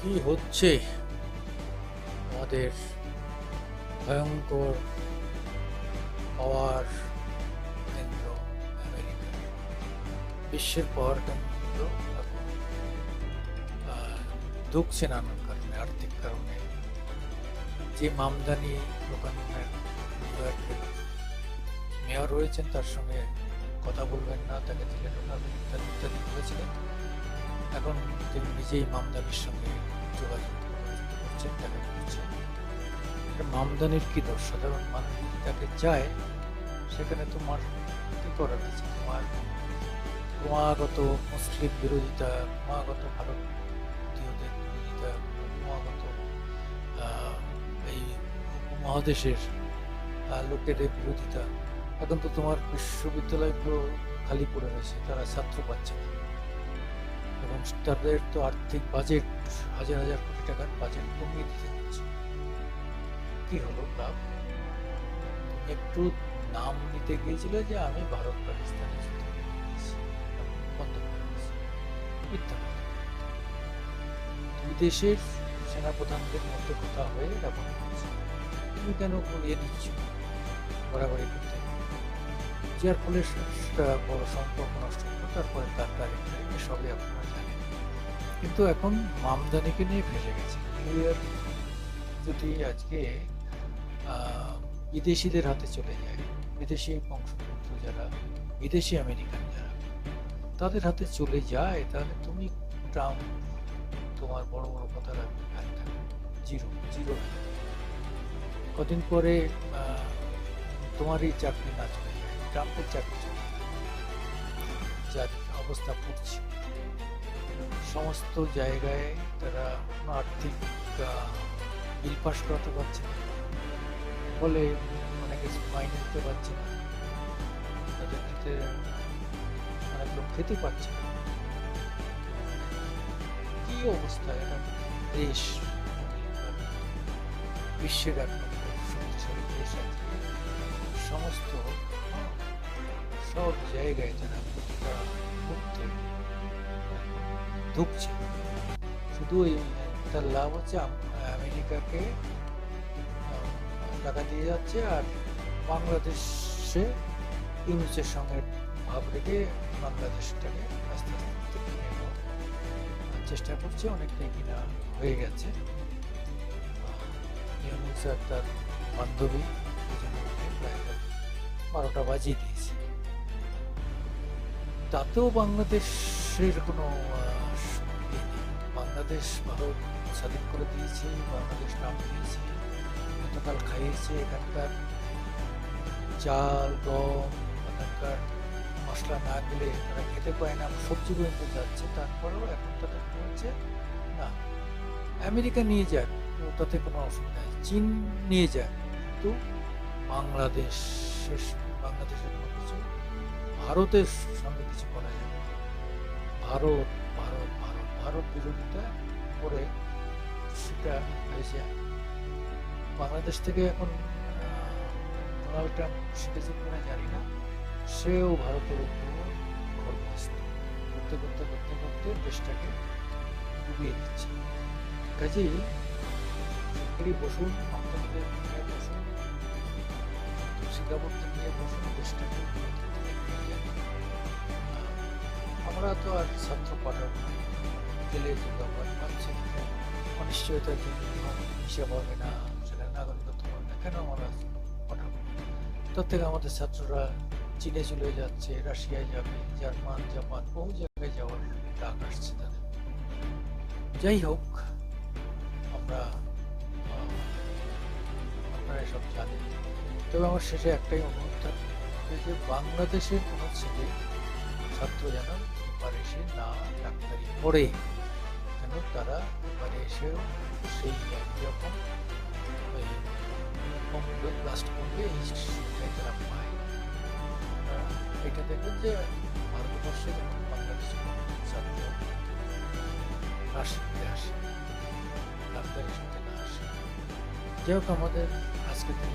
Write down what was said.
কি হচ্ছে? আমাদের ভয়ঙ্কর পাওয়ার কেন্দ্র আমেরিকা। বিশ্বের পাওয়ার কেন্দ্র এখন ধুকছে নানান কারণে, আর্থিক কারণে, যে মামদানি দোকানের মেয়র রয়েছেন, তার সঙ্গে কথা বলবেন না, তাকে ঢোকাবেন, ইত্যাদি ইত্যাদি বলেছিলেন। নিজেই মামদানির সঙ্গে যোগাযোগ করছেন মামদানির কি দোষ? সাধারণ মানুষ যদি তাকে চায় সেখানে তোমার কি করার আছে? তোমার ক্রমাগত মুসলিম বিরোধিতা ক্রমাগত ভারতীয়দের বিরোধিতা ক্রমাগত এই উপমহাদেশের আহ, লোকেদের বিরোধিতা। এখন তো তোমার বিশ্ববিদ্যালয়গুলো খালি পড়ে রয়েছে তারা ছাত্র পাচ্ছে না। এবং তাদের তো আর্থিক বাজেট হাজার হাজার কোটি টাকার বাজেট কমিয়ে দিতে হচ্ছে। কি হলো লাভ একটু নাম নিতে গিয়েছিলে যে আমি ভারত, পাকিস্তানে যুদ্ধ। বন্ধ করে। দুই দেশের সেনাপ্রধানদের মধ্যে কথা হয়ে এরকম। হয়েছে তুমি কেন করিয়ে দিচ্ছ? বাড়াবাড়ি করতে যার ফলে বড় সম্পর্ক নষ্ট হলো তারপরে তার তারিখ সবই আপনারা জানেন। কিন্তু এখন মামদানিকে নিয়ে ফেসে গেছে। যদি আজকে বিদেশিদের হাতে চলে যায় বিদেশি বংশোদ্ভূত যারা বিদেশি আমেরিকান যারা তাদের হাতে চলে যায় তাহলে তুমি ট্রাম্প তোমার বড় বড় কথা রাখবে জিরো জিরো কদিন পরে আহ, তোমারই চাকরি না চলে ট্রাম্পের চাকরি। যার অবস্থা পড়ছে। সমস্ত জায়গায় তারা আর্থিক বিল পাস করাতে পারছে না। ফলে অনেকে মাইনে দিতে পারছে না। তাদের খেতে অনেক লোক খেতে পারছে না। কি অবস্থা এটা? দেশ, বিশ্বের আছে। সমস্ত সব জায়গায় তারা ঢুকছে। শুধু এই তার লাভ হচ্ছে আমেরিকাকে টাকা দিয়ে যাচ্ছে আর বাংলাদেশে ইউনিসের সঙ্গে ভাব রেখে বাংলাদেশটাকে আস্তে আস্তে চেষ্টা করছে অনেকটাই কিনা হয়ে গেছে। ইউনিস আর তার বান্ধবী বারোটা বাজিয়ে দিয়েছে। তাতেও বাংলাদেশের কোনো। বাংলাদেশ ভারত স্বাধীন করে দিয়েছে, বাংলাদেশ নাম দিয়েছে গতকাল খাইয়েছে, এখানকার চাল, গম, এখানকার মশলা না গেলে তারা খেতে পায় না, সবজি পর্যন্ত যাচ্ছে, তারপরেও এখন তাদের কি হচ্ছে না আমেরিকা নিয়ে যাক তাতে কোনো অসুবিধা নেই, চীন নিয়ে যাক, কিন্তু বাংলাদেশ বাংলাদেশের কোনো কিছু, ভারতের ভারত ভারত ভারত ভারত বিরোধিতা করে সেটা হয়েছে। বাংলাদেশ থেকে এখন ডোনাল্ড ট্রাম্প শিখেছে কিনা জানি না, সেও ভারতের উপর খরগস্ত করতে করতে করতে করতে দেশটাকে ডুবিয়ে দিচ্ছে। কাজেই বসুন বসুন, সিঙ্গাপুর নিয়ে বসুন, দেশটাকে আমরা তো আর ছাত্র পাঠাবো না। গেলে যোগাবাদ পাচ্ছে। অনিশ্চয়তার জন্য হিসাব হবে না সেটা নাগরিকত্ব হবে না। কেন আমরা পাঠাবো তার থেকে আমাদের ছাত্ররা চীনে চলে যাচ্ছে, রাশিয়ায় যাবে, জার্মান, জাপান, বহু জায়গায় যাওয়ার ডাক আসছে তাদের। যাই হোক, আমরা আপনারা সব জানেন। তবে আমার শেষে একটাই অনুরোধ থাকবে যে বাংলাদেশের কোনো ছেলে ছাত্র যেন এসে না ডাক্তারি পড়ে। কেন তারা এপারে এসেও সেই একই রকম ওই কমপ্লিট ব্লাস্ট করবে এই শিক্ষাই তারা পায়। এটা দেখবেন যে ভারতবর্ষে যখন বাংলাদেশের কোনো ছাত্র না আসে ডাক্তারি শিখতে না আসে। যাই হোক আমাদের আজকে দিন